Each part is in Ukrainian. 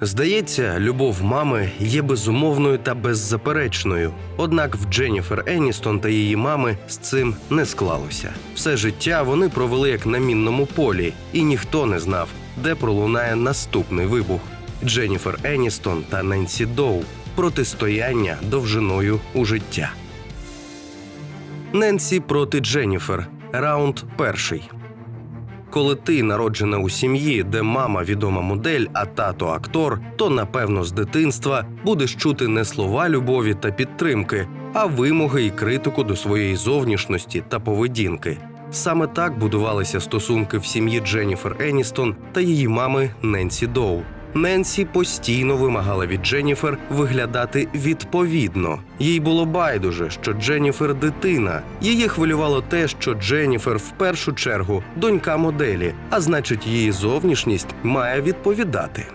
Здається, любов мами є безумовною та беззаперечною. Однак в Дженніфер Еністон та її мами з цим не склалося. Все життя вони провели як на мінному полі, і ніхто не знав, де пролунає наступний вибух. Дженніфер Еністон та Ненсі Доу протистояння довжиною у життя. Ненсі проти Дженніфер. Раунд перший. Коли ти народжена у сім'ї, де мама відома модель, а тато актор, то напевно з дитинства будеш чути не слова любові та підтримки, а вимоги і критику до своєї зовнішності та поведінки. Саме так будувалися стосунки в сім'ї Дженніфер Еністон та її мами Ненсі Доу. Ненсі постійно вимагала від Дженніфер виглядати відповідно. Їй було байдуже, що Дженніфер дитина. Її хвилювало те, що Дженніфер в першу чергу донька моделі, а значить, її зовнішність має відповідати.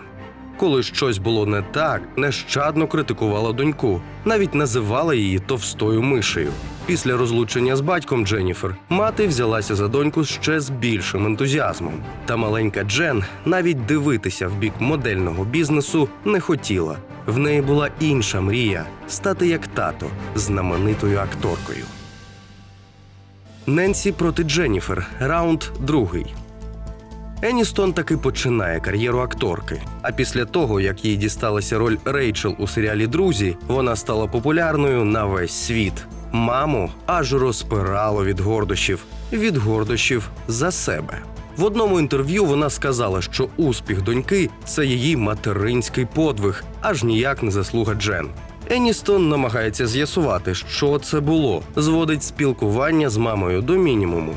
Коли щось було не так, нещадно критикувала доньку, навіть називала її товстою мишею. Після розлучення з батьком Дженніфер мати взялася за доньку ще з більшим ентузіазмом. Та маленька Джен навіть дивитися в бік модельного бізнесу не хотіла. В неї була інша мрія стати як тато знаменитою акторкою. Ненсі проти Дженніфер. Раунд другий. Еністон таки починає кар'єру акторки. А після того, як їй дісталася роль Рейчел у серіалі Друзі, вона стала популярною на весь світ. Маму аж розпирало від гордощів, від гордощів за себе. В одному інтерв'ю вона сказала, що успіх доньки це її материнський подвиг, аж ніяк не заслуга Джен. Еністон намагається з'ясувати, що це було, зводить спілкування з мамою до мінімуму.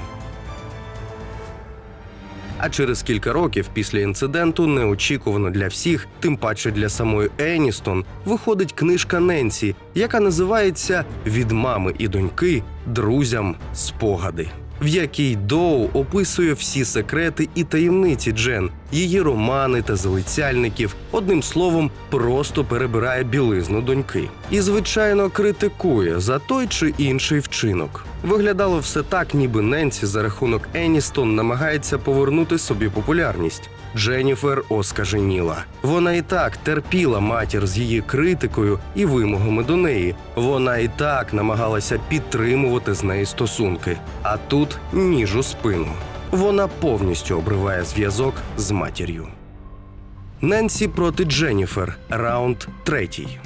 А через кілька років після інциденту, неочікувано для всіх, тим паче для самої Еністон, виходить книжка Ненсі, яка називається Від мами і доньки друзям спогади. В якій Доу описує всі секрети і таємниці Джен, її романи та залицяльників, одним словом, просто перебирає білизну доньки. І, звичайно, критикує за той чи інший вчинок. Виглядало все так, ніби Ненсі за рахунок Еністон намагається повернути собі популярність. Дженніфер оскаженіла. Вона і так терпіла матір з її критикою і вимогами до неї. Вона і так намагалася підтримувати з нею стосунки. А тут ніж у спину. Вона повністю обриває зв'язок з матір'ю. Ненсі проти Дженніфер. Раунд третій.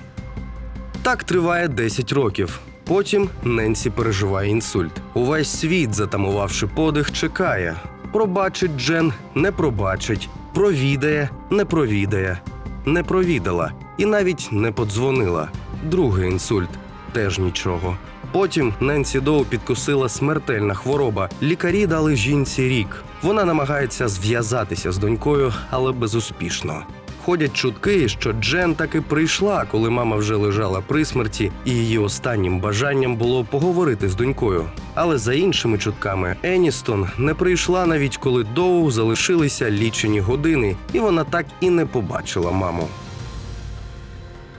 Так триває 10 років. Потім Ненсі переживає інсульт. Увесь світ, затамувавши подих, чекає. Пробачить Джен, не пробачить, провідає, не провідає, не провідала і навіть не подзвонила. Другий інсульт теж нічого. Потім Ненсі Доу підкусила смертельна хвороба. Лікарі дали жінці рік. Вона намагається зв'язатися з донькою, але безуспішно. Ходять чутки, що Джен таки прийшла, коли мама вже лежала при смерті, і її останнім бажанням було поговорити з донькою. Але за іншими чутками, Еністон не прийшла навіть коли Доу залишилися лічені години, і вона так і не побачила маму.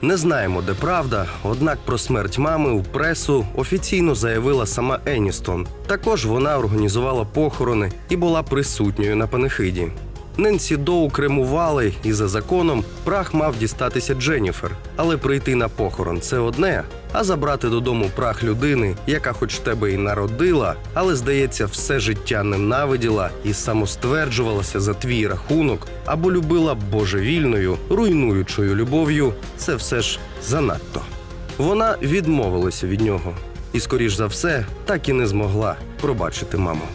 Не знаємо, де правда, однак про смерть мами у пресу офіційно заявила сама Еністон. Також вона організувала похорони і була присутньою на панихиді. Ненсі Доу кремували, і за законом прах мав дістатися Дженніфер. Але прийти на похорон це одне, а забрати додому прах людини, яка хоч тебе і народила, але здається, все життя ненавиділа і самостверджувалася за твій рахунок або любила божевільною, руйнуючою любов'ю, це все ж занадто. Вона відмовилася від нього і, скоріш за все, так і не змогла пробачити маму.